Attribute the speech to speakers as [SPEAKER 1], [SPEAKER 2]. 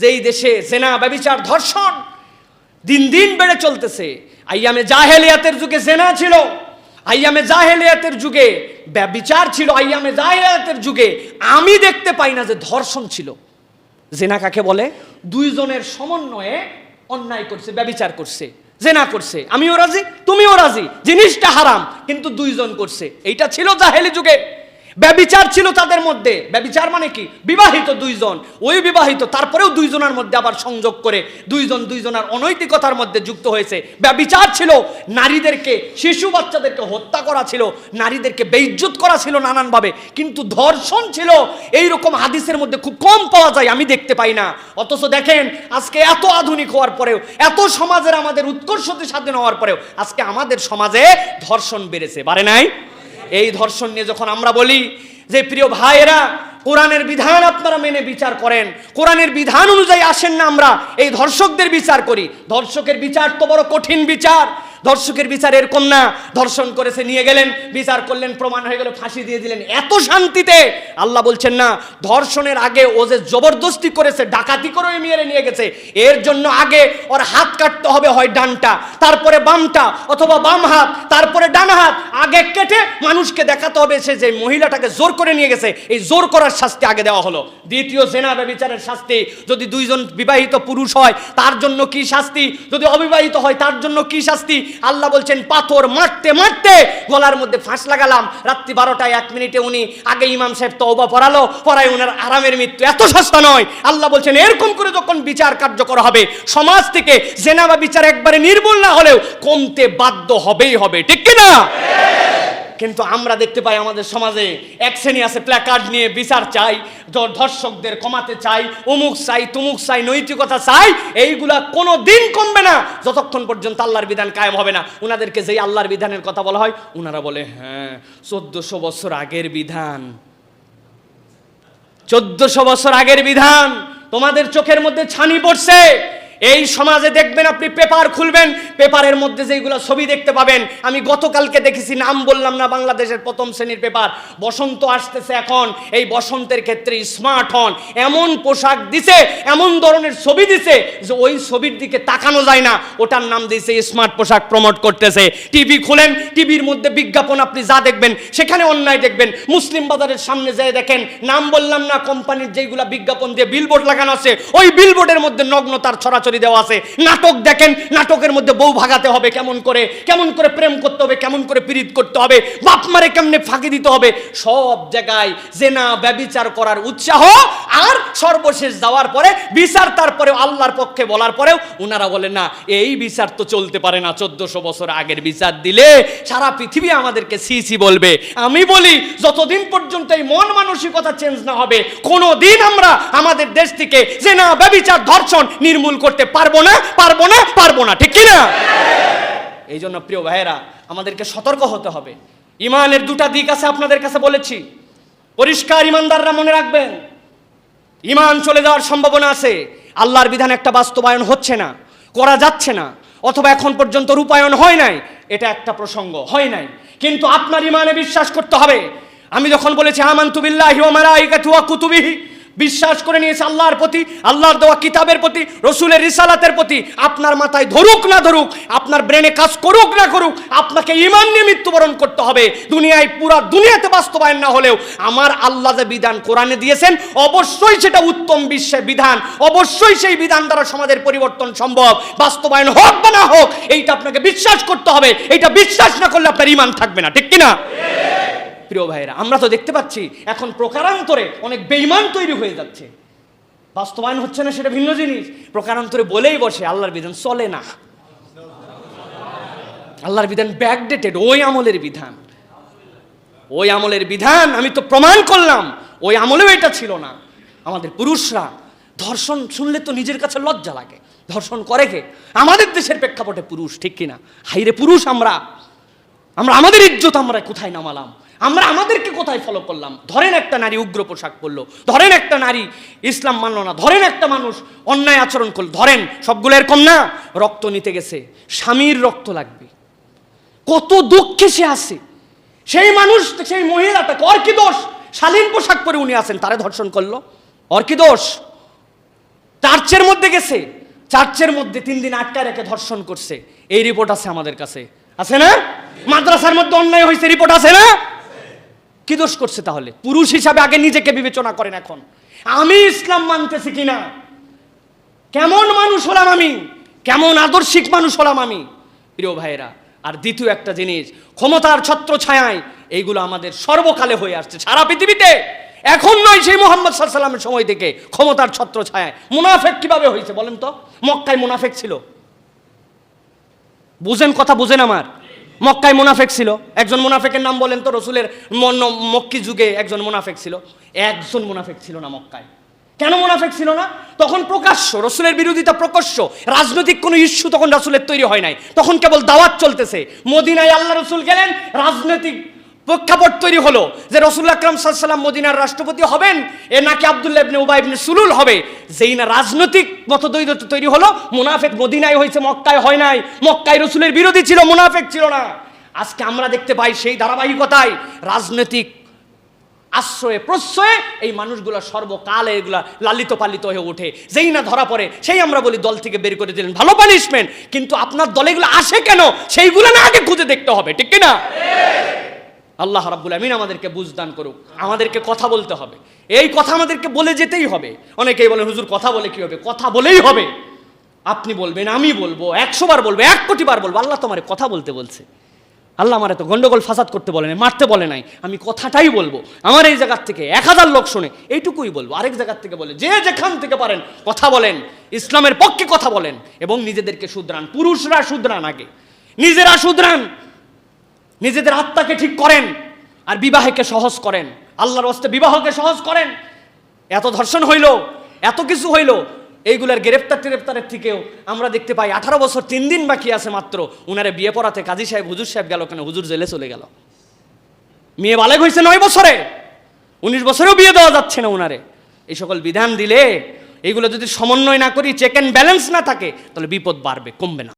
[SPEAKER 1] যে এই দেশে জেনা, ব্যবিচার, ধর্ষণ দিন দিন বেড়ে চলতেছে, আইয়ামে জাহেলিয়াতের যুগে জেনা ছিল, আইয়ামে জাহেলিয়াতের যুগে ব্যবিচার ছিল, আইয়ামে জাহেলিয়াতের যুগে আমি দেখতে পাই না যে ধর্ষণ ছিল। জেনা কাকে বলে? দুইজনের সমন্বয়ে অন্যায় করছে, ব্যবিচার করছে, জেনা করছে। আমিও রাজি, তুমিও রাজি, জিনিসটা হারাম, কিন্তু দুইজন করছে। এইটা ছিল জাহেলি যুগে। ব্যবিচার ছিল তাদের মধ্যে। ব্যবিচার মানে কি? বিবাহিত দুইজন। ওই বিবাহিত, তারপরেও দুইজনের মধ্যে আবার সংযোগ করে দুইজন দুইজনের অনৈতিকতার মধ্যে যুক্ত হয়েছে। ব্যবিচার ছিল, নারীদেরকে, শিশু বাচ্চাদেরকে হত্যা করা ছিল, নারীদেরকে বেইজ্জত করা ছিল নানানভাবে। কিন্তু ধর্ষণ ছিল এই রকম হাদিসের মধ্যে খুব কম পাওয়া যায়, আমি দেখতে পাই না। অথচ দেখেন, আজকে এত আধুনিক হওয়ার পরেও, এত সমাজের আমাদের উৎকর্ষতে স্বাধীন হওয়ার পরেও, আজকে আমাদের সমাজে ধর্ষণ বেড়েছে, বাড়ে নাই? এই ধর্ষণ নিয়ে যখন আমরা বলি যে, প্রিয় ভাইয়েরা, কোরআনের বিধান আপনারা মেনে বিচার করেন। কোরআনের বিধান অনুযায়ী আসেন না আমরা। এই ধর্ষকদের বিচার করি। ধর্ষকের বিচার তো বড় কঠিন বিচার। ধর্ষকের বিচার এরকম না। ধর্ষণ করেছে, নিয়ে গেলেন, বিচার করলেন, প্রমাণ হয়ে গেল, ফাঁসি দিয়ে দিলেন। এত শান্তিতে আল্লাহ বলছেন না, ধর্ষণের আগে ও যে জবরদস্তি করেছে, ডাকাতি করে ওই মেয়েরে নিয়ে গেছে। এর জন্য আগে ওর হাত কাটতে হবে হয় ডানটা, তারপরে বামটা অথবা বাম হাত, তারপরে ডান হাত আগে কেটে মানুষকে দেখাতে হবে সে যে মহিলাটাকে জোর করে নিয়ে গেছে, এই জোর করার শাস্তি আগে দেওয়া হলো। দ্বিতীয় জেনা বিচারের শাস্তি, যদি দুইজন বিবাহিত পুরুষ হয়, তার জন্য কি শাস্তি? যদি অবিবাহিত হয়, তার জন্য কি শাস্তি? আল্লাহ বলছেন, পাথর মারতে মারতে গলার মধ্যে ফাঁস লাগালাম। রাত্রি বারোটায় এক মিনিটে উনি আগে ইমাম সাহেব তওবা পড়ালো, পড়ায় উনার আরামের মৃত্যু। এত সস্তা নয়। আল্লাহ বলছেন, এরকম করে যখন বিচার কার্যকর হবে, সমাজ থেকে জেনা বিচার একবারে নির্মূল না হলেও কমতে বাধ্য হবেই হবে। ঠিক কি না কিন্তু আমরা দেখতে পাই আমাদের সমাজে এক শ্রেণি আছে প্ল্যাকার্ড নিয়ে বিচার চাই ধর্ষকদের কমাতে চাই, অমুক চাই, তুমুক চাই, নৈতিকতা চাই, এইগুলা কোনো দিন কমবে না। যতক্ষণ পর্যন্ত আল্লাহর বিধান কায়েম হবে না। উনাদেরকে যেই আল্লাহর বিধানের কথা বলা হয়, উনারা বলে হ্যাঁ চোদ্দশো বছর আগের বিধান। চোদ্দশো বছর আগের বিধান। তোমাদের চোখের মধ্যে ছানি পড়ছে। এই সমাজে দেখবেন আপনি পেপার খুলবেন, পেপারের মধ্যে যেগুলো ছবি দেখতে পাবেন। আমি গতকালকে দেখেছি, নাম বললাম না বাংলাদেশের প্রথম শ্রেণির পেপার। বসন্ত আসতেছে এখন, এই বসন্তের ক্ষেত্রে স্মার্ট হন। এমন পোশাক দিছে, এমন ধরনের ছবি দিছে যে ওই ছবির দিকে তাকানো যায় না। ওটার নাম দিয়েছে স্মার্ট পোশাক প্রমোট করতেছে। টিভি খুলেন টিভির মধ্যে বিজ্ঞাপন আপনি যা দেখবেন, সেখানে অন্যায় দেখবেন। মুসলিম বাজারের সামনে যেয়ে দেখেন, নাম বললাম না কোম্পানির যেগুলা বিজ্ঞাপন দিয়ে বিলবোর্ড লাগানো আছে, ওই বিলবোর্ডের মধ্যে নগ্নতার ছড়াছড়ি দেওয়া আছে। নাটক দেখেন, নাটকের মধ্যে বউ ভাগাতে হবে কেমন করে? কেমন করে প্রেম করতে হবে, কেমন করে পীড়িত করতে হবে? বাপ মারে কেমনে ফাঁকি দিতে হবে? সব জায়গায় জেনা, ব্যবিচার করার উৎসাহ আর সর্বশেষ যাওয়ার পরে বিচার, তারপরে আল্লাহর পক্ষে বলার পরেও উনারা বলেন, না, এই বিচার তো চলতে পারে না। চোদ্দশো বছর আগের বিচার দিলে সারা পৃথিবী আমাদেরকে সি সি বলবে। আমি বলি, যতদিন পর্যন্ত এই মন মানসিকতা চেঞ্জ না হবে কোনো দিন আমরা আমাদের দেশ থেকে যে না ব্যবিচার, ধর্ষণ নির্মূল করতে পারব না পারব না পারব না, ঠিক কি না এই জন্য প্রিয় ভাইয়েরা, আমাদেরকে সতর্ক হতে হবে। ইমানের দুটা দিক আছে আপনাদের কাছে বলেছি। পরিষ্কার ইমানদাররা মনে রাখবেন, ইমান চলে যাওয়ার সম্ভাবনা আছে। আল্লাহর বিধান একটা বাস্তবায়ন হচ্ছে না, করা যাচ্ছে না, অথবা এখন পর্যন্ত রূপায়ণ হয় নাই, এটা একটা প্রসঙ্গ, হয় নাই। কিন্তু আপনার ইমানে বিশ্বাস করতে হবে। আমি যখন বলেছি, আমান্তু বিল্লাহি ওয়া মালাইকাতু ওয়া কুতুবিহি বিশ্বাস করে নিয়েছে আল্লাহর প্রতি, আল্লাহর দেওয়া কিতাবের প্রতি, রসুলের রিসালাতের প্রতি। আপনার মাথায় ধরুক না ধরুক, আপনার ব্রেনে কাজ করুক না করুক, আপনাকে ইমান নিয়ে মৃত্যুবরণ করতে হবে। দুনিয়ায়, পুরা দুনিয়াতে বাস্তবায়ন না হলেও আমার আল্লাহ যে বিধান কোরআনে দিয়েছেন, অবশ্যই সেটা উত্তম বিশ্বের বিধান। অবশ্যই সেই বিধান দ্বারা সমাজের পরিবর্তন সম্ভব। বাস্তবায়ন হোক বা না হোক, এইটা আপনাকে বিশ্বাস করতে হবে। এইটা বিশ্বাস না করলে আপনার ইমান থাকবে না, ঠিক কিনা? প্রিয় ভাইরা আমরা তো দেখতে পাচ্ছি এখন প্রকারান্তরে অনেক বেইমান তৈরি হয়ে যাচ্ছে। বাস্তবায়ন হচ্ছে না সেটা ভিন্ন জিনিস। প্রকারান্তরে বলেই বসে, আল্লাহর বিধান চলে না। আল্লাহর বিধান ব্যাকডেটেড ওই আমলের বিধান। ওই আমলের বিধান আমি তো প্রমাণ করলাম, ওই আমলেও এটা ছিল না। আমাদের পুরুষরা ধর্ষণ শুনলে তো নিজের কাছে লজ্জা লাগে। ধর্ষণ করে কে? আমাদের দেশের প্রেক্ষাপটে পুরুষ, ঠিক কিনা? হাইরে পুরুষ আমরা। আমরা আমাদের ইজ্জত আমরা কোথায় নামালাম? আমরা আমাদেরকে কোথায় ফলো করলাম? ধরেন একটা নারী উগ্র পোশাক পরলো, ধরেন একটা নারী ইসলাম মানলো না, ধরেন একটা মানুষ অন্যায় আচরণ করল, ধরেন সবগুলো এরকম না? রক্ত নিতে গেছে, স্বামীর রক্ত লাগবে। কত দুঃখে সে আছে। সেই মানুষ, সেই মহিলাটাকে ওর কি দোষ? শালীন পোশাক পরে উনি আছেন, তারে ধর্ষণ করল। ওর কি দোষ? চার্চের মধ্যে গেছে, চার্চের মধ্যে তিন দিন আটকায় রেখে ধর্ষণ করছে। এই রিপোর্ট আছে আমাদের কাছে। আছে না? মাদ্রাসার মধ্যে অন্যায় হয়েছে রিপোর্ট আছে না? কি দোষ করছে তাহলে? পুরুষ হিসাবে আগে নিজেকে বিবেচনা করেন এখন। আমি ইসলাম মানতেছি কিনা? কেমন মানুষ হলাম আমি? কেমন আদর্শিক মানুষ হলাম আমি? প্রিয় ভাইয়েরা, আর দ্বিতীয় একটা জিনিস, ক্ষমতার ছত্র ছায়ায় এইগুলো আমাদের সর্বকালে হয়ে আসছে সারা পৃথিবীতে। এখন নয় সেই মোহাম্মদ সাল্লামের সময় থেকে ক্ষমতার ছত্র ছায়ায়। মুনাফেক কীভাবে হয়েছে বলেন তো? মক্কায় মুনাফেক ছিল। বুঝেন কথা বুঝেন আমার। মক্কায় মুনাফেক ছিল। একজন মুনাফেকের নাম বলেন তো রসুলের মন- মক্কি যুগে একজন মুনাফেক ছিল। একজন মুনাফেক ছিল না মক্কায়। কেন মুনাফেক ছিল না? তখন প্রকাশ্য, রসুলের বিরোধিতা প্রকাশ্য। রাজনৈতিক কোনো ইস্যু তখন রসুলের তৈরি হয় নাই। তখন কেবল দাওয়াত চলতেছে। মদিনায় আল্লাহ রসুল গেলেন, রাজনৈতিক প্রেক্ষাপট তৈরি হলো যে রসুল আকরাম সাল্লাম মদিনার রাষ্ট্রপতি হবেন, এ নাকি আবদুল্লাহ ইবনে উবাই ইবনে সুলুল হবে। যেই না রাজনৈতিক মতদ্বৈত তৈরি হলো, মুনাফেক মদিনায় হয়েছে, মক্কায় হয় নাই। মক্কায় রসুলের বিরোধী ছিল, মুনাফেক ছিল না। আজকে আমরা দেখতে পাই সেই ধারাবাহিকতায় রাজনৈতিক আশ্রয়ে, প্রশ্রয়ে এই মানুষগুলো সর্বকালে এগুলা লালিত পালিত হয়ে ওঠে। যেই না ধরা পড়ে, সেই আমরা বলি দল থেকে বের করে দিলেন, ভালো পানিশমেন্ট কিন্তু আপনার দলে এগুলো আসে কেন, সেইগুলো না আগে খুঁজে দেখতে হবে, ঠিক কি না আল্লাহ রাব্বুল আমিন আমাদেরকে বুঝদান করুক। আমাদেরকে কথা বলতে হবে। এই কথা আমাদেরকে বলে যেতেই হবে। অনেকেই বলে, হুজুর, কথা বলে কি হবে? কথা বলেই হবে। আপনি বলবেন, আমি বলব, একশো বার বলব, এক কোটি বার বলব। আল্লাহ তোমার কথা বলতে বলছে। আল্লাহ আমার এত গন্ডগোল ফাসাদ করতে বলে নাই, মারতে বলে নাই। আমি কথাটাই বলব। আমার এই জায়গার থেকে এক হাজার লোক শোনে, এইটুকুই বলব। আরেক জায়গার থেকে বলে, যে যেখান থেকে পারেন, কথা বলেন। ইসলামের পক্ষে কথা বলেন এবং নিজেদেরকে শুধরান। পুরুষরা শুধরান আগে। নিজেরা শুধরান। নিজেদের আত্মাকে ঠিক করেন আর বিবাহকে সহজ করেন। আল্লাহর হস্তে বিবাহকে সহজ করেন। এত ধর্ষণ হইল, এত কিছু হইল, এইগুলার গ্রেপ্তার টেরেপ্তারের থেকেও আমরা দেখতে পাই আঠারো বছর তিন দিন বাকি আছে মাত্র। উনারে বিয়ে পড়াতে কাজী সাহেব, হুজুর সাহেব গেল কেন? হুজুর জেলে চলে গেল। মেয়ে বালেক হয়েছে নয় বছরে। উনিশ বছরেও বিয়ে দেওয়া যাচ্ছে না উনারে। এই সকল বিধান দিলে, এইগুলো যদি সমন্বয় না করি চেক অ্যান্ড ব্যালেন্স না থাকে, তাহলে বিপদ বাড়বে, কমবে না।